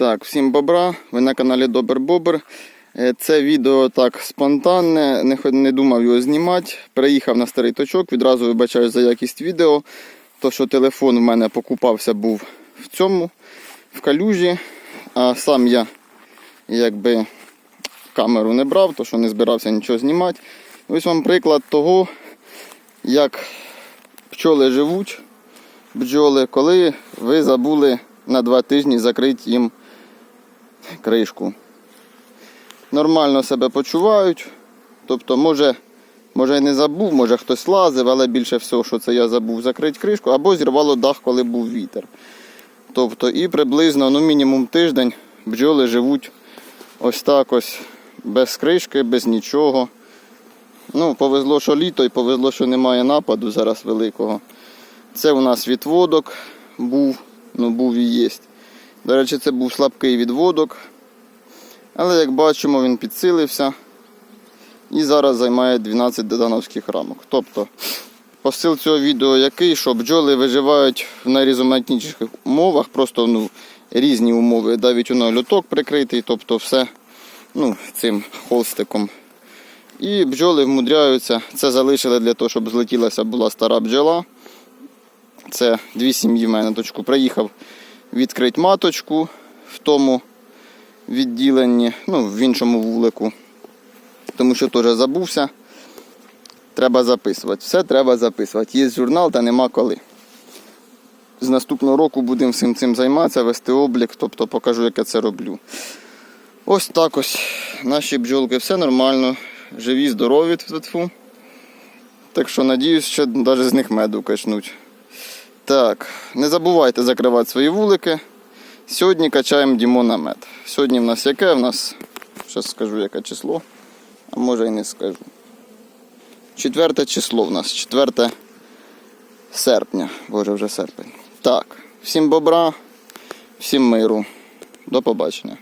Так, всім бобра, ви на каналі Добер Бобер. Е, Це відео так спонтанне, не, не думав його знімати. Приїхав на старий точок, відразу вибачаю за якість відео. То, що телефон в мене покупався був в цьому, в калюжі, а сам я якби камеру не брав, то що не збирався нічого знімати. Ось вам приклад того, як пчоли живуть, бджоли, коли ви забули на два тижні закрити їм кришку. Нормально себе почувають. Тобто, може, може і не забув, може хтось лазив, але більше всього, що це я забув закрити кришку, або зірвало дах, коли був вітер. Тобто і приблизно ну, мінімум тиждень бджоли живуть ось так ось, без кришки, без нічого. Ну, повезло, що літо і повезло, що немає нападу зараз великого. Це у нас відводок був, ну був і є. До речі, це був слабкий відводок. Але як бачимо, він підсилився і зараз займає 12 додановських рамок. Тобто, посил цього відео який, що бджоли виживають в найрізноманітніших умовах, просто ну, різні умови. Навіть воно люток прикритий, тобто все ну, цим холстиком. І бджоли вмудряються. Це залишили для того, щоб злетілася була стара бджола. Це дві сім'ї в мене точку. Приїхав відкрити маточку в тому відділенні, ну, в іншому вулику. Тому що теж забувся. Треба записувати. Все треба записувати. Є журнал, та нема коли. З наступного року будемо всім цим займатися, вести облік, тобто покажу, як я це роблю. Ось так ось. Наші бджолки все нормально. Живі, здорові. Так що надіюсь, що навіть з них меду качнуть. Так, не забувайте закривати свої вулики. Сьогодні качаємо Дімона мед. Сьогодні в нас яке? В нас, зараз скажу яке число, а може і не скажу. Четверте число в нас, 4 серпня. Боже, вже серпень. Так, всім бобра, всім миру. До побачення.